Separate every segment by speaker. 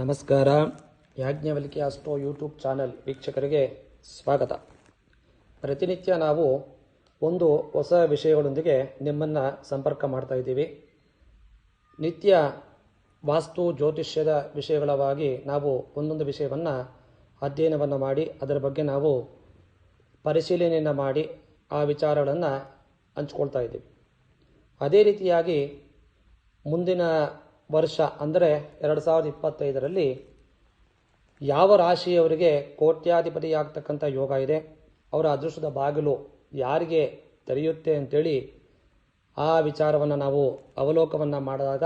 Speaker 1: ನಮಸ್ಕಾರ. ಯಾಜ್ಞವಲ್ಕಿ astro YouTube channel ವೀಕ್ಷಕರಿಗೆ ಸ್ವಾಗತ. ಪ್ರತಿನಿತ್ಯ ನಾವು ಒಂದು ಹೊಸ ವಿಷಯಗಳೊಂದಿಗೆ ನಿಮ್ಮನ್ನು ಸಂಪರ್ಕ ಮಾಡ್ತಾ ಇದ್ದೀವಿ. ನಿತ್ಯ ವಾಸ್ತು ಜ್ಯೋತಿಷ್ಯದ ವಿಷಯಗಳವಾಗಿ ನಾವು ಒಂದೊಂದು ವಿಷಯವನ್ನು ಅಧ್ಯಯನವನ್ನು ಮಾಡಿ, ಅದರ ಬಗ್ಗೆ ನಾವು ಪರಿಶೀಲನೆಯನ್ನು ಮಾಡಿ ಆ ವಿಚಾರಗಳನ್ನು ಹಂಚ್ಕೊಳ್ತಾ ಇದ್ದೀವಿ. ಅದೇ ರೀತಿಯಾಗಿ ಮುಂದಿನ ವರ್ಷ ಅಂದರೆ ಎರಡು ಸಾವಿರದ ಇಪ್ಪತ್ತೈದರಲ್ಲಿ ಯಾವ ರಾಶಿಯವರಿಗೆ ಕೋಟ್ಯಾಧಿಪತಿಯಾಗ್ತಕ್ಕಂಥ ಯೋಗ ಇದೆ, ಅವರ ಅದೃಷ್ಟದ ಬಾಗಿಲು ಯಾರಿಗೆ ತೆರೆಯುತ್ತೆ ಅಂತೇಳಿ ಆ ವಿಚಾರವನ್ನು ನಾವು ಅವಲೋಕವನ್ನು ಮಾಡಿದಾಗ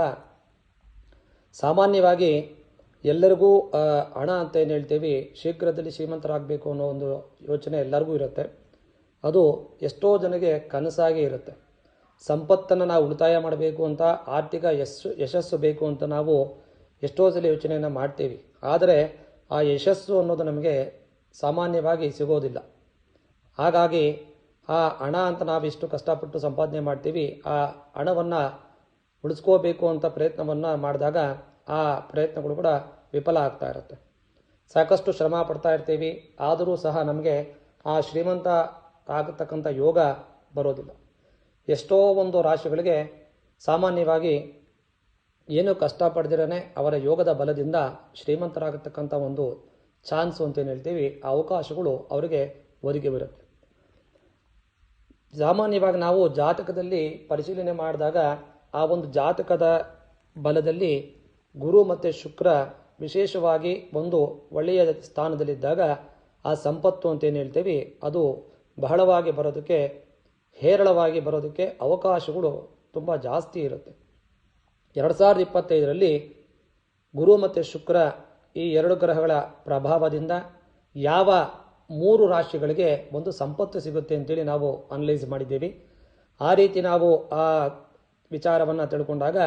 Speaker 1: ಸಾಮಾನ್ಯವಾಗಿ ಎಲ್ಲರಿಗೂ ಹಣ ಅಂತ ಏನು ಹೇಳ್ತೀವಿ, ಶೀಘ್ರದಲ್ಲಿ ಶ್ರೀಮಂತರಾಗಬೇಕು ಅನ್ನೋ ಒಂದು ಯೋಚನೆ ಎಲ್ಲರಿಗೂ ಇರುತ್ತೆ. ಅದು ಎಷ್ಟೋ ಜನಗೆ ಕನಸಾಗಿ ಇರುತ್ತೆ. ಸಂಪತ್ತನ್ನು ನಾವು ಉಳಿತಾಯ ಮಾಡಬೇಕು ಅಂತ ಆರ್ಥಿಕ ಯಶಸ್ಸು ಯಶಸ್ಸು ಬೇಕು ಅಂತ ನಾವು ಎಷ್ಟೋ ಸಲ ಯೋಚನೆಯನ್ನು ಮಾಡ್ತೀವಿ. ಆದರೆ ಆ ಯಶಸ್ಸು ಅನ್ನೋದು ನಮಗೆ ಸಾಮಾನ್ಯವಾಗಿ ಸಿಗೋದಿಲ್ಲ. ಹಾಗಾಗಿ ಆ ಹಣ ಅಂತ ನಾವು ಇಷ್ಟು ಕಷ್ಟಪಟ್ಟು ಸಂಪಾದನೆ ಮಾಡ್ತೀವಿ, ಆ ಹಣವನ್ನು ಉಳಿಸ್ಕೋಬೇಕು ಅಂತ ಪ್ರಯತ್ನವನ್ನು ಮಾಡಿದಾಗ ಆ ಪ್ರಯತ್ನಗಳು ಕೂಡ ವಿಫಲ ಆಗ್ತಾ ಇರುತ್ತೆ. ಸಾಕಷ್ಟು ಶ್ರಮ ಪಡ್ತಾ ಇರ್ತೀವಿ, ಆದರೂ ಸಹ ನಮಗೆ ಆ ಶ್ರೀಮಂತ ಆಗತಕ್ಕಂಥ ಯೋಗ ಬರೋದಿಲ್ಲ. ಎಷ್ಟೋ ಒಂದು ರಾಶಿಗಳಿಗೆ ಸಾಮಾನ್ಯವಾಗಿ ಏನು ಕಷ್ಟಪಡ್ದಿರೇ ಅವರ ಯೋಗದ ಬಲದಿಂದ ಶ್ರೀಮಂತರಾಗತಕ್ಕಂಥ ಒಂದು ಚಾನ್ಸು ಅಂತ ಏನು ಹೇಳ್ತೀವಿ ಆ ಅವಕಾಶಗಳು ಅವರಿಗೆ ಒದಗಿ ಬರುತ್ತೆ. ಸಾಮಾನ್ಯವಾಗಿ ನಾವು ಜಾತಕದಲ್ಲಿ ಪರಿಶೀಲನೆ ಮಾಡಿದಾಗ ಆ ಒಂದು ಜಾತಕದ ಬಲದಲ್ಲಿ ಗುರು ಮತ್ತು ಶುಕ್ರ ವಿಶೇಷವಾಗಿ ಒಂದು ಒಳ್ಳೆಯ ಸ್ಥಾನದಲ್ಲಿದ್ದಾಗ ಆ ಸಂಪತ್ತು ಅಂತ ಏನು ಹೇಳ್ತೀವಿ, ಅದು ಬಹಳವಾಗಿ ಬರೋದಕ್ಕೆ ಹೇರಳವಾಗಿ ಬರೋದಕ್ಕೆ ಅವಕಾಶಗಳು ತುಂಬ ಜಾಸ್ತಿ ಇರುತ್ತೆ. ಎರಡು ಸಾವಿರದ ಇಪ್ಪತ್ತೈದರಲ್ಲಿ ಗುರು ಮತ್ತು ಶುಕ್ರ ಈ ಎರಡು ಗ್ರಹಗಳ ಪ್ರಭಾವದಿಂದ ಯಾವ ಮೂರು ರಾಶಿಗಳಿಗೆ ಒಂದು ಸಂಪತ್ತು ಸಿಗುತ್ತೆ ಅಂತೇಳಿ ನಾವು ಅನಲೈಸ್ ಮಾಡಿದ್ದೀವಿ. ಆ ರೀತಿ ನಾವು ಆ ವಿಚಾರವನ್ನು ತಿಳ್ಕೊಂಡಾಗ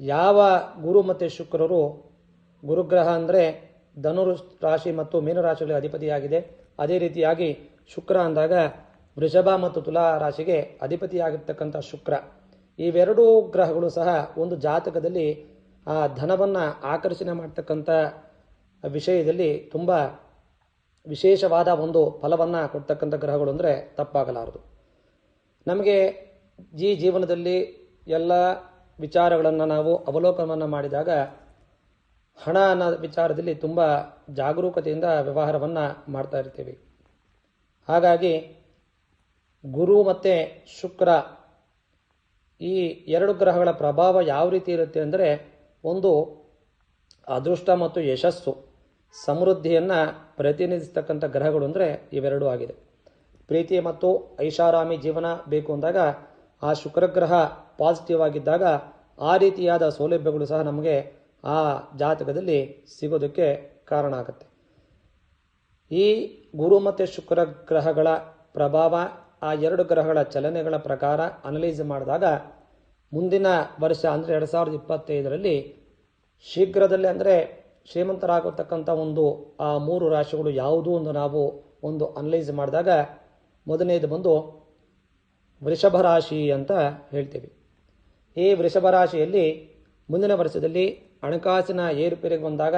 Speaker 1: ಯಾವ ಗುರು ಮತ್ತು ಶುಕ್ರರು ಗುರುಗ್ರಹ ಅಂದರೆ ಧನುರು ರಾಶಿ ಮತ್ತು ಮೀನರಾಶಿಗಳಿಗೆ ಅಧಿಪತಿಯಾಗಿದೆ. ಅದೇ ರೀತಿಯಾಗಿ ಶುಕ್ರ ಅಂದಾಗ ವೃಷಭ ಮತ್ತು ತುಲಾ ರಾಶಿಗೆ ಅಧಿಪತಿಯಾಗಿರ್ತಕ್ಕಂಥ ಶುಕ್ರ. ಇವೆರಡೂ ಗ್ರಹಗಳು ಸಹ ಒಂದು ಜಾತಕದಲ್ಲಿ, ಆ, ಧನವನ್ನು ಆಕರ್ಷಣೆ ಮಾಡ್ತಕ್ಕಂಥ ವಿಷಯದಲ್ಲಿ ತುಂಬ ವಿಶೇಷವಾದ ಒಂದು ಫಲವನ್ನು ಕೊಡ್ತಕ್ಕಂಥ ಗ್ರಹಗಳು ಅಂದರೆ ತಪ್ಪಾಗಲಾರದು. ನಮಗೆ ಈ ಜೀವನದಲ್ಲಿ ಎಲ್ಲ ವಿಚಾರಗಳನ್ನು ನಾವು ಅವಲೋಕನವನ್ನು ಮಾಡಿದಾಗ, ಹಣ ಅನ್ನೋ ವಿಚಾರದಲ್ಲಿ ತುಂಬ ಜಾಗರೂಕತೆಯಿಂದ ವ್ಯವಹಾರವನ್ನು ಮಾಡ್ತಾ ಇರ್ತೀವಿ. ಹಾಗಾಗಿ ಗುರು ಮತ್ತು ಶುಕ್ರ ಈ ಎರಡು ಗ್ರಹಗಳ ಪ್ರಭಾವ ಯಾವ ರೀತಿ ಇರುತ್ತೆ ಅಂದರೆ ಒಂದು ಅದೃಷ್ಟ ಮತ್ತು ಯಶಸ್ಸು, ಸಮೃದ್ಧಿಯನ್ನು ಪ್ರತಿನಿಧಿಸ್ತಕ್ಕಂಥ ಗ್ರಹಗಳು ಅಂದರೆ ಇವೆರಡೂ ಆಗಿದೆ. ಪ್ರೀತಿ ಮತ್ತು ಐಷಾರಾಮಿ ಜೀವನ ಬೇಕು ಅಂದಾಗ ಆ ಶುಕ್ರಗ್ರಹ ಪಾಸಿಟಿವ್ ಆಗಿದ್ದಾಗ ಆ ರೀತಿಯಾದ ಸೌಲಭ್ಯಗಳು ಸಹ ನಮಗೆ ಆ ಜಾತಕದಲ್ಲಿ ಸಿಗೋದಕ್ಕೆ ಕಾರಣ ಆಗುತ್ತೆ. ಈ ಗುರು ಮತ್ತು ಶುಕ್ರ ಗ್ರಹಗಳ ಪ್ರಭಾವ ಆ ಎರಡು ಗ್ರಹಗಳ ಚಲನೆಗಳ ಪ್ರಕಾರ ಅನಲೈಸ್ ಮಾಡಿದಾಗ ಮುಂದಿನ ವರ್ಷ ಅಂದರೆ ಎರಡು ಸಾವಿರದ ಇಪ್ಪತ್ತೈದರಲ್ಲಿ ಶೀಘ್ರದಲ್ಲೇ ಅಂದರೆ ಶ್ರೀಮಂತರಾಗತಕ್ಕಂಥ ಒಂದು, ಆ ಮೂರು ರಾಶಿಗಳು ಯಾವುದು ಒಂದು ನಾವು ಒಂದು ಅನಲೈಸ್ ಮಾಡಿದಾಗ ಮೊದಲನೇದು ಬಂದು ವೃಷಭ ರಾಶಿ ಅಂತ ಹೇಳ್ತೀವಿ. ಈ ವೃಷಭ ರಾಶಿಯಲ್ಲಿ ಮುಂದಿನ ವರ್ಷದಲ್ಲಿ ಹಣಕಾಸಿನ ಏರುಪೇರಿಗೆ ಬಂದಾಗ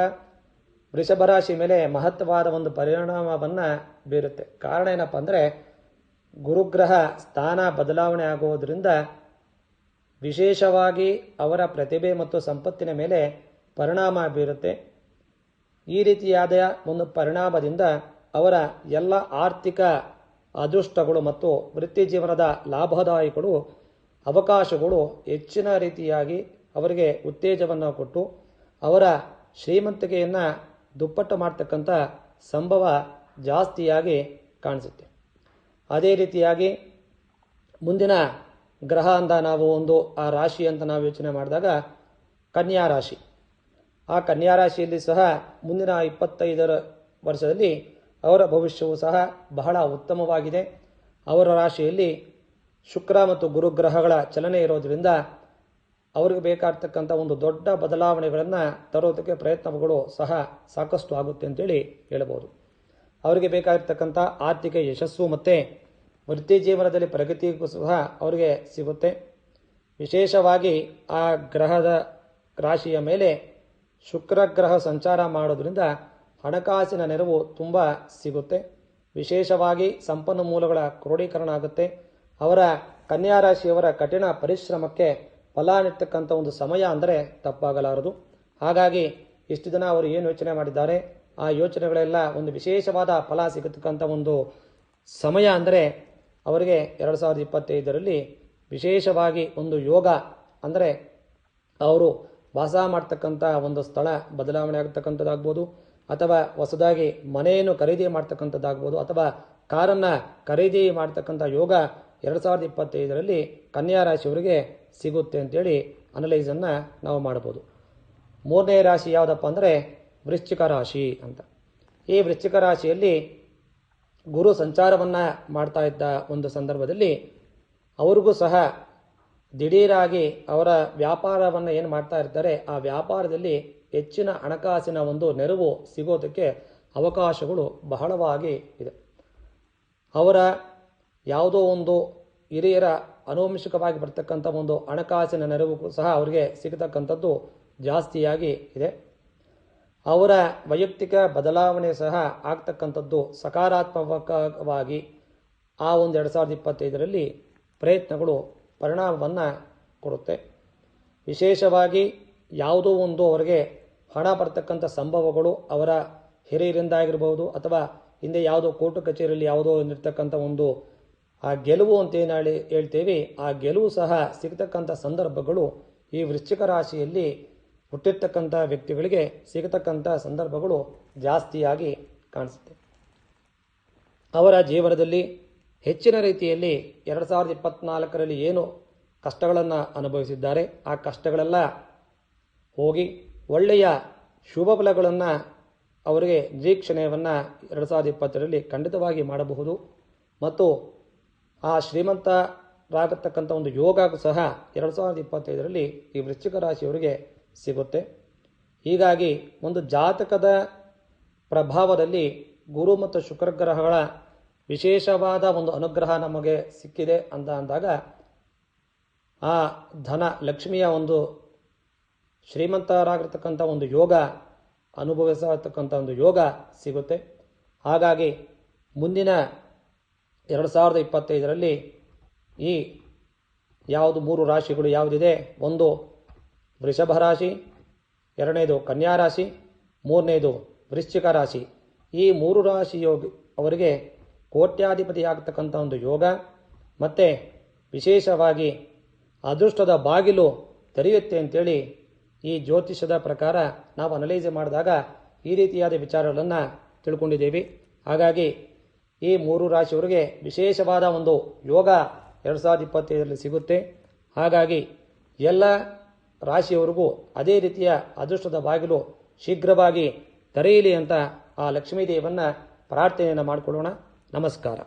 Speaker 1: ವೃಷಭ ರಾಶಿ ಮೇಲೆ ಮಹತ್ವವಾದ ಒಂದು ಪರಿಣಾಮವನ್ನು ಬೀರುತ್ತೆ. ಕಾರಣ ಏನಪ್ಪ ಅಂದರೆ ಗುರುಗ್ರಹ ಸ್ಥಾನ ಬದಲಾವಣೆ ಆಗುವುದರಿಂದ ವಿಶೇಷವಾಗಿ ಅವರ ಪ್ರತಿಭೆ ಮತ್ತು ಸಂಪತ್ತಿನ ಮೇಲೆ ಪರಿಣಾಮ ಬೀರುತ್ತೆ. ಈ ರೀತಿಯಾದ ಒಂದು ಪರಿಣಾಮದಿಂದ ಅವರ ಎಲ್ಲ ಆರ್ಥಿಕ ಅದೃಷ್ಟಗಳು ಮತ್ತು ವೃತ್ತಿ ಜೀವನದ ಲಾಭದಾಯಕಗಳು, ಅವಕಾಶಗಳು ಹೆಚ್ಚಿನ ರೀತಿಯಾಗಿ ಅವರಿಗೆ ಉತ್ತೇಜವನ್ನು ಕೊಟ್ಟು ಅವರ ಶ್ರೀಮಂತಿಕೆಯನ್ನು ದುಪ್ಪಟ್ಟು ಮಾಡ್ತಕ್ಕಂಥ ಸಂಭವ ಜಾಸ್ತಿಯಾಗಿ ಕಾಣಿಸುತ್ತೆ. ಅದೇ ರೀತಿಯಾಗಿ ಮುಂದಿನ ಗ್ರಹ ಅಂತ ನಾವು ಒಂದು, ಆ ರಾಶಿ ಅಂತ ನಾವು ಯೋಚನೆ ಮಾಡಿದಾಗ ಕನ್ಯಾ ರಾಶಿ. ಆ ಕನ್ಯಾ ರಾಶಿಯಲ್ಲಿ ಸಹ ಮುಂದಿನ ಇಪ್ಪತ್ತೈದರ ವರ್ಷದಲ್ಲಿ ಅವರ ಭವಿಷ್ಯವು ಸಹ ಬಹಳ ಉತ್ತಮವಾಗಿದೆ. ಅವರ ರಾಶಿಯಲ್ಲಿ ಶುಕ್ರ ಮತ್ತು ಗುರುಗ್ರಹಗಳ ಚಲನೆ ಇರೋದರಿಂದ ಅವರಿಗೆ ಬೇಕಾಗ್ತಕ್ಕಂಥ ಒಂದು ದೊಡ್ಡ ಬದಲಾವಣೆಗಳನ್ನು ತರೋದಕ್ಕೆ ಪ್ರಯತ್ನಗಳು ಸಹ ಸಾಕಷ್ಟು ಆಗುತ್ತೆ ಅಂತೇಳಿ ಹೇಳ್ಬೋದು. ಅವರಿಗೆ ಬೇಕಾಗಿರ್ತಕ್ಕಂಥ ಆರ್ಥಿಕ ಯಶಸ್ಸು ಮತ್ತು ವೃತ್ತಿ ಜೀವನದಲ್ಲಿ ಪ್ರಗತಿಗೂ ಸಹ ಅವರಿಗೆ ಸಿಗುತ್ತೆ. ವಿಶೇಷವಾಗಿ ಆ ಗ್ರಹದ ರಾಶಿಯ ಮೇಲೆ ಶುಕ್ರ ಗ್ರಹ ಸಂಚಾರ ಮಾಡೋದ್ರಿಂದ ಹಣಕಾಸಿನ ನೆರವು ತುಂಬ ಸಿಗುತ್ತೆ. ವಿಶೇಷವಾಗಿ ಸಂಪನ್ಮೂಲಗಳ ಕ್ರೋಢೀಕರಣ ಆಗುತ್ತೆ. ಅವರ ಕನ್ಯಾ ರಾಶಿಯವರ ಕಠಿಣ ಪರಿಶ್ರಮಕ್ಕೆ ಫಲ ನೀಡ್ತಕ್ಕಂಥ ಒಂದು ಸಮಯ ಅಂದರೆ ತಪ್ಪಾಗಲಾರದು. ಹಾಗಾಗಿ ಇಷ್ಟು ದಿನ ಅವರು ಏನು ಯೋಚನೆ ಮಾಡಿದ್ದಾರೆ? ಆ ಯೋಚನೆಗಳೆಲ್ಲ ಒಂದು ವಿಶೇಷವಾದ ಫಲ ಸಿಗತಕ್ಕಂಥ ಒಂದು ಸಮಯ ಅಂದರೆ ಅವರಿಗೆ ಎರಡು ಸಾವಿರದ ಇಪ್ಪತ್ತೈದರಲ್ಲಿ ವಿಶೇಷವಾಗಿ ಒಂದು ಯೋಗ ಅಂದರೆ ಅವರು ವಾಸ ಮಾಡ್ತಕ್ಕಂಥ ಒಂದು ಸ್ಥಳ ಬದಲಾವಣೆ ಆಗ್ತಕ್ಕಂಥದ್ದಾಗ್ಬೋದು, ಅಥವಾ ಹೊಸದಾಗಿ ಮನೆಯನ್ನು ಖರೀದಿ ಮಾಡ್ತಕ್ಕಂಥದ್ದಾಗ್ಬೋದು, ಅಥವಾ ಕಾರನ್ನು ಖರೀದಿ ಮಾಡ್ತಕ್ಕಂಥ ಯೋಗ ಎರಡು ಸಾವಿರದ ಇಪ್ಪತ್ತೈದರಲ್ಲಿ ಕನ್ಯಾ ರಾಶಿಯವರಿಗೆ ಸಿಗುತ್ತೆ ಅಂತೇಳಿ ಅನಲೈಸನ್ನು ನಾವು ಮಾಡ್ಬೋದು. ಮೂರನೇ ರಾಶಿ ಯಾವುದಪ್ಪ ಅಂದರೆ ವೃಶ್ಚಿಕ ರಾಶಿ ಅಂತ. ಈ ವೃಶ್ಚಿಕ ರಾಶಿಯಲ್ಲಿ ಗುರು ಸಂಚಾರವನ್ನು ಮಾಡ್ತಾ ಇದ್ದ ಒಂದು ಸಂದರ್ಭದಲ್ಲಿ ಅವ್ರಿಗೂ ಸಹ ದಿಢೀರಾಗಿ ಅವರ ವ್ಯಾಪಾರವನ್ನು ಏನು ಮಾಡ್ತಾ ಇರ್ತಾರೆ, ಆ ವ್ಯಾಪಾರದಲ್ಲಿ ಹೆಚ್ಚಿನ ಹಣಕಾಸಿನ ಒಂದು ನೆರವು ಸಿಗೋದಕ್ಕೆ ಅವಕಾಶಗಳು ಬಹಳವಾಗಿ ಇದೆ. ಅವರ ಯಾವುದೋ ಒಂದು ಹಿರಿಯರ ಅನುವಂಶಿಕವಾಗಿ ಬರ್ತಕ್ಕಂಥ ಒಂದು ಹಣಕಾಸಿನ ನೆರವು ಸಹ ಅವರಿಗೆ ಸಿಗತಕ್ಕಂಥದ್ದು ಜಾಸ್ತಿಯಾಗಿ ಇದೆ. ಅವರ ವೈಯಕ್ತಿಕ ಬದಲಾವಣೆ ಸಹ ಆಗ್ತಕ್ಕಂಥದ್ದು ಸಕಾರಾತ್ಮಕವಾಗಿ ಆ ಒಂದು ಎರಡು ಸಾವಿರದ ಇಪ್ಪತ್ತೈದರಲ್ಲಿ ಪ್ರಯತ್ನಗಳು ಪರಿಣಾಮವನ್ನು ಕೊಡುತ್ತೆ. ವಿಶೇಷವಾಗಿ ಯಾವುದೋ ಒಂದು ಅವರಿಗೆ ಹಣ ಬರ್ತಕ್ಕಂಥ ಸಂಭವಗಳು ಅವರ ಹಿರಿಯರಿಂದ ಆಗಿರ್ಬೋದು ಅಥವಾ ಹಿಂದೆ ಯಾವುದೋ ಕೋರ್ಟು ಕಚೇರಿಯಲ್ಲಿ ಯಾವುದೋ ಇರ್ತಕ್ಕಂಥ ಒಂದು ಆ ಗೆಲುವು ಅಂತ ಏನು ಹೇಳಿ ಹೇಳ್ತೇವೆ, ಆ ಗೆಲುವು ಸಹ ಸಿಗ್ತಕ್ಕಂಥ ಸಂದರ್ಭಗಳು ಈ ವೃಶ್ಚಿಕ ರಾಶಿಯಲ್ಲಿ ಹುಟ್ಟಿರ್ತಕ್ಕಂಥ ವ್ಯಕ್ತಿಗಳಿಗೆ ಸಿಗತಕ್ಕಂಥ ಸಂದರ್ಭಗಳು ಜಾಸ್ತಿಯಾಗಿ ಕಾಣಿಸುತ್ತೆ. ಅವರ ಜೀವನದಲ್ಲಿ ಹೆಚ್ಚಿನ ರೀತಿಯಲ್ಲಿ ಎರಡು ಸಾವಿರದ ಇಪ್ಪತ್ನಾಲ್ಕರಲ್ಲಿ ಏನು ಕಷ್ಟಗಳನ್ನು ಅನುಭವಿಸಿದ್ದಾರೆ, ಆ ಕಷ್ಟಗಳೆಲ್ಲ ಹೋಗಿ ಒಳ್ಳೆಯ ಶುಭ ಫಲಗಳನ್ನು ಅವರಿಗೆ ನಿರೀಕ್ಷಣೆಯನ್ನು ಎರಡು ಸಾವಿರದ ಇಪ್ಪತ್ತರಲ್ಲಿ ಖಂಡಿತವಾಗಿ ಮಾಡಬಹುದು. ಮತ್ತು ಆ ಶ್ರೀಮಂತರಾಗತಕ್ಕಂಥ ಒಂದು ಯೋಗ ಸಹ ಎರಡು ಸಾವಿರದ ಇಪ್ಪತ್ತೈದರಲ್ಲಿ ಈ ವೃಶ್ಚಿಕ ರಾಶಿಯವರಿಗೆ ಸಿಗುತ್ತೆ. ಹೀಗಾಗಿ ಒಂದು ಜಾತಕದ ಪ್ರಭಾವದಲ್ಲಿ ಗುರು ಮತ್ತು ಶುಕ್ರ ಗ್ರಹಗಳ ವಿಶೇಷವಾದ ಒಂದು ಅನುಗ್ರಹ ನಮಗೆ ಸಿಕ್ಕಿದೆ ಅಂತ ಅಂದಾಗ ಆ ಧನ ಲಕ್ಷ್ಮಿಯ ಒಂದು ಶ್ರೀಮಂತರಾಗಿರ್ತಕ್ಕಂಥ ಒಂದು ಯೋಗ, ಅನುಭವಿಸತಕ್ಕಂಥ ಒಂದು ಯೋಗ ಸಿಗುತ್ತೆ. ಹಾಗಾಗಿ ಮುಂದಿನ ಎರಡು ಸಾವಿರದ ಇಪ್ಪತ್ತೈದರಲ್ಲಿ ಈ ಯಾವುದು ಮೂರು ರಾಶಿಗಳು ಯಾವುದಿದೆ? ಒಂದು ವೃಷಭ ರಾಶಿ, ಎರಡನೇದು ಕನ್ಯಾ ರಾಶಿ, ಮೂರನೇದು ವೃಶ್ಚಿಕ ರಾಶಿ. ಈ ಮೂರು ರಾಶಿ ಯೋಗ ಅವರಿಗೆ ಕೋಟ್ಯಾಧಿಪತಿ ಆಗ್ತಕ್ಕಂಥ ಒಂದು ಯೋಗ ಮತ್ತು ವಿಶೇಷವಾಗಿ ಅದೃಷ್ಟದ ಬಾಗಿಲು ತೆರೆಯುತ್ತೆ ಅಂತೇಳಿ ಈ ಜ್ಯೋತಿಷದ ಪ್ರಕಾರ ನಾವು ಅನಲೈಸ್ ಮಾಡಿದಾಗ ಈ ರೀತಿಯಾದ ವಿಚಾರಗಳನ್ನು ತಿಳ್ಕೊಂಡಿದ್ದೇವೆ. ಹಾಗಾಗಿ ಈ ಮೂರು ರಾಶಿಯವರಿಗೆ ವಿಶೇಷವಾದ ಒಂದು ಯೋಗ ಎರಡು ಸಾವಿರದ ಸಿಗುತ್ತೆ. ಹಾಗಾಗಿ ಎಲ್ಲ ರಾಶಿಯವರಿಗೂ ಅದೇ ರೀತಿಯ ಅದೃಷ್ಟದ ಬಾಗಿಲು ಶೀಘ್ರವಾಗಿ ತೆರೆಯಲಿ ಅಂತ ಆ ಲಕ್ಷ್ಮೀದೇವನ್ನ ಪ್ರಾರ್ಥನೆಯನ್ನು ಮಾಡಿಕೊಳ್ಳೋಣ. ನಮಸ್ಕಾರ.